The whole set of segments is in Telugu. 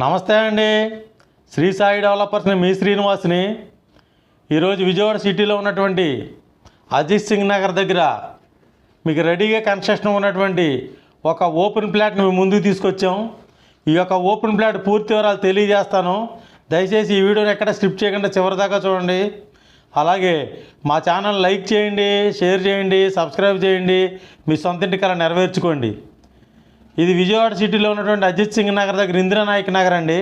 నమస్తే అండి. శ్రీ సాయి డెవలపర్స్ని మీ శ్రీనివాస్ని. ఈరోజు విజయవాడ సిటీలో ఉన్నటువంటి అజిత్ సింగ్ నగర్ దగ్గర మీకు రెడీగా కన్స్ట్రక్షన్ ఉన్నటువంటి ఒక ఓపెన్ ప్లాట్ని మేము ముందుకు తీసుకొచ్చాం. ఈ యొక్క ఓపెన్ ప్లాట్ పూర్తి వివరాలు తెలియజేస్తాను. దయచేసి ఈ వీడియోని ఎక్కడ స్క్రిప్ట్ చేయకుండా చివరి దాకా చూడండి. అలాగే మా ఛానల్ లైక్ చేయండి షేర్ చేయండి సబ్స్క్రైబ్ చేయండి. మీ సొంత ఇంటి కల నెరవేర్చుకోండి. ఇది విజయవాడ సిటీలో ఉన్నటువంటి అజిత్ సింగ్ నగర్ దగ్గర ఇందిరానాయక్ నగర్ అండి.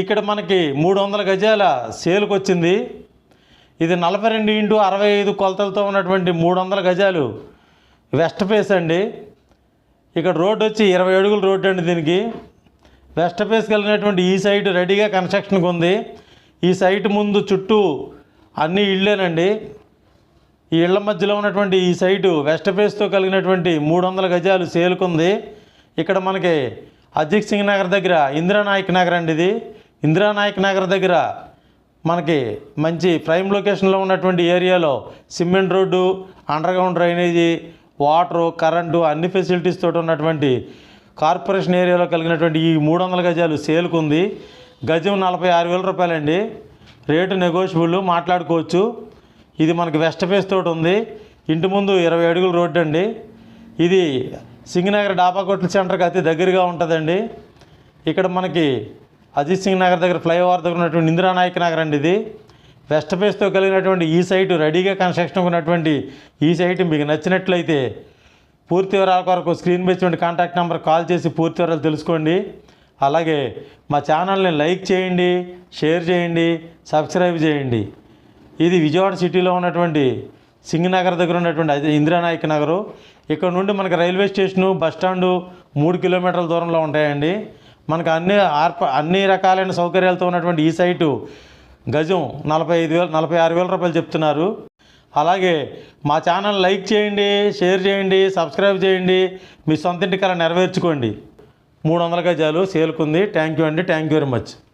ఇక్కడ మనకి మూడు వందల గజాల సేల్కి వచ్చింది. ఇది నలభై రెండు ఇంటూ అరవై ఐదు కొలతలతో ఉన్నటువంటి మూడు వందల గజాలు వెస్ట్ ఫేస్ అండి. ఇక్కడ రోడ్డు వచ్చి ఇరవై అడుగుల రోడ్ అండి దీనికి. వెస్ట్ ఫేస్కి వెళ్ళినటువంటి ఈ సైట్ రెడీగా కన్స్ట్రక్షన్కి ఉంది. ఈ సైట్ ముందు చుట్టూ అన్నీ ఇళ్ళేనండి. ఈ ఇళ్ళ మధ్యలో ఉన్నటువంటి ఈ సైటు వెస్ట్ ఫేస్తో కలిగినటువంటి మూడు వందల గజాలు సేలుకుంది. ఇక్కడ మనకి అజిత్ సింగ్ నగర్ దగ్గర ఇందిరానాయక్ నగర్ అండి ఇది. ఇందిరానాయక్ నగర్ దగ్గర మనకి మంచి ప్రైమ్ లొకేషన్లో ఉన్నటువంటి ఏరియాలో cement road underground drainage water current అన్ని ఫెసిలిటీస్ తోటి ఉన్నటువంటి కార్పొరేషన్ ఏరియాలో కలిగినటువంటి ఈ మూడు వందల గజాలు సేల్కుంది. గజం నలభై ఆరు వేల రూపాయలండి. రేటు నెగోషియబుల్ మాట్లాడుకోవచ్చు. ఇది మనకి వెస్ట్ ఫేస్ తోటి ఉంది. ఇంటి ముందు ఇరవై అడుగుల రోడ్డు అండి. ఇది సింగనగర్ డాబా కొట్ల సెంటర్కి అతి దగ్గరగా ఉంటుందండి. ఇక్కడ మనకి అజిత్ సింగ్ నగర్ దగ్గర ఫ్లైఓవర్ దగ్గర ఉన్నటువంటి ఇందిరానాయక్ నగర్ అండి ఇది. వెస్ట్ ఫేస్తో కలిగినటువంటి ఈ సైటు రెడీగా కన్స్ట్రక్షన్ ఉన్నటువంటి ఈ సైట్ మీకు నచ్చినట్లయితే పూర్తి వివరాల కొరకు స్క్రీన్ మీద కాంటాక్ట్ నెంబర్ కాల్ చేసి పూర్తి వివరాలు తెలుసుకోండి. అలాగే మా ఛానల్ని లైక్ చేయండి షేర్ చేయండి సబ్స్క్రైబ్ చేయండి. ఇది విజయవాడ సిటీలో ఉన్నటువంటి సింగనగర్ దగ్గర ఉన్నటువంటి అదే ఇందిరానాయక్ నగరు. ఇక్కడ నుండి మనకి రైల్వే స్టేషను బస్ మూడు కిలోమీటర్ల దూరంలో ఉంటాయండి. మనకు అన్ని ఆర్ప అన్ని రకాలైన సౌకర్యాలతో ఉన్నటువంటి ఈ సైటు గజం నలభై ఐదు వేలు నలభై ఆరు వేల రూపాయలు చెప్తున్నారు. అలాగే మా ఛానల్ లైక్ చేయండి షేర్ చేయండి సబ్స్క్రైబ్ చేయండి. మీ సొంత ఇంటి అలా నెరవేర్చుకోండి. మూడు వందల గజాలు సేల్కుంది. థ్యాంక్ యూ అండి. Thank you very much.